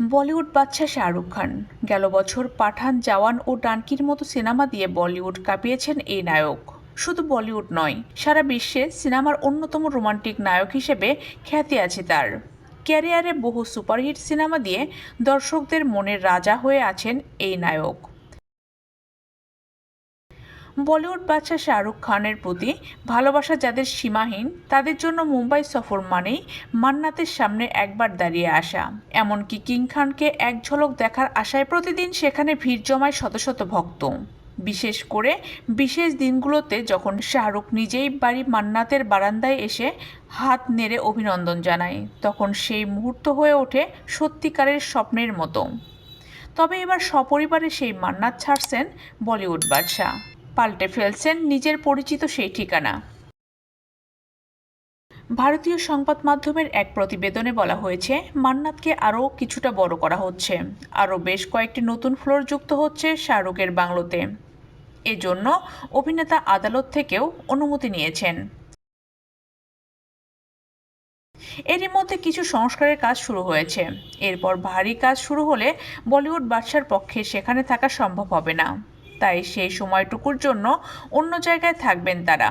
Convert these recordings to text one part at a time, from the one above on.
বলিউড বাচ্চা শাহরুখ খান। গেল বছর পাঠান, জাওয়ান ও ডানকির মতো সিনেমা দিয়ে বলিউড কাঁপিয়েছেন এই নায়ক। শুধু বলিউড নয়, সারা বিশ্বে সিনেমার অন্যতম রোমান্টিক নায়ক হিসেবে খ্যাতি আছে তার। ক্যারিয়ারে বহু সুপারহিট সিনেমা দিয়ে দর্শকদের মনের রাজা হয়ে আছেন এই নায়ক। বলিউড বাদশা শাহরুখ খানের প্রতি ভালোবাসা যাদের সীমাহীন, তাদের জন্য মুম্বাই সফর মানেই মান্নাতের সামনে একবার দাঁড়িয়ে আসা। এমনকি কিং খানকে এক ঝলক দেখার আশায় প্রতিদিন সেখানে ভিড় জমায় শত শত ভক্ত। বিশেষ করে বিশেষ দিনগুলোতে যখন শাহরুখ নিজেই বাড়ি মান্নাতের বারান্দায় এসে হাত নেড়ে অভিনন্দন জানায়, তখন সেই মুহূর্ত হয়ে ওঠে সত্যিকারের স্বপ্নের মতো। তবে এবার সপরিবারে সেই মান্নাত ছাড়ছেন বলিউড বাদশাহ পাল্টে ফেলছেন নিজের পরিচিত সেই ঠিকানা। ভারতীয় সংবাদ মাধ্যমের এক প্রতিবেদনে বলা হয়েছে, মান্নাতকে আরও কিছুটা বড় করা হচ্ছে। আরও বেশ কয়েকটি নতুন ফ্লোর যুক্ত হচ্ছে শাহরুখের বাংলোতে। এজন্য অভিনেতা আদালত থেকেও অনুমতি নিয়েছেন। এরই মধ্যে কিছু সংস্কারের কাজ শুরু হয়েছে। এরপর ভারী কাজ শুরু হলে বলিউড বাদশার পক্ষে সেখানে থাকা সম্ভব হবে না। তাই সেই সময়টুকুর জন্য অন্য জায়গায় থাকবেন তারা।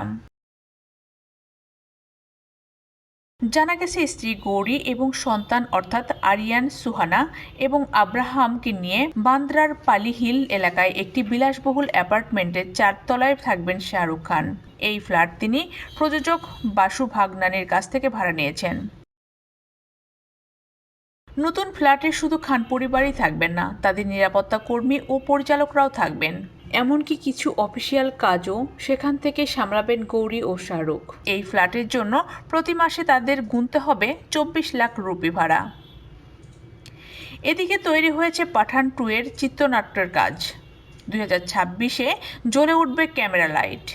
জানা গেছে স্ত্রী গৌরী এবং সন্তান অর্থাৎ আরিয়ান, সুহানা এবং আব্রাহামকে নিয়ে বান্দ্রার পালিহিল এলাকায় একটি বিলাসবহুল অ্যাপার্টমেন্টের চারতলায় থাকবেন শাহরুখ খান। এই ফ্ল্যাট তিনি প্রযোজক বাসু ভাগনানের কাছ থেকে ভাড়া নিয়েছেন। নতুন ফ্ল্যাটে শুধু খান পরিবারই থাকবেন না, তাদের নিরাপত্তা কর্মী ও পরিচালকরাও থাকবেন। এমনকি কিছু অফিসিয়াল কাজও সেখান থেকে সামলাবেন গৌরী ও শাহরুখ। এই ফ্ল্যাটের জন্য প্রতি মাসে তাদের গুনতে হবে চব্বিশ লাখ রুপি ভাড়া। এদিকে তৈরি হয়েছে পাঠান টু এর চিত্রনাট্যের কাজ। দু হাজার ছাব্বিশে জ্বলে উঠবে ক্যামেরা লাইট।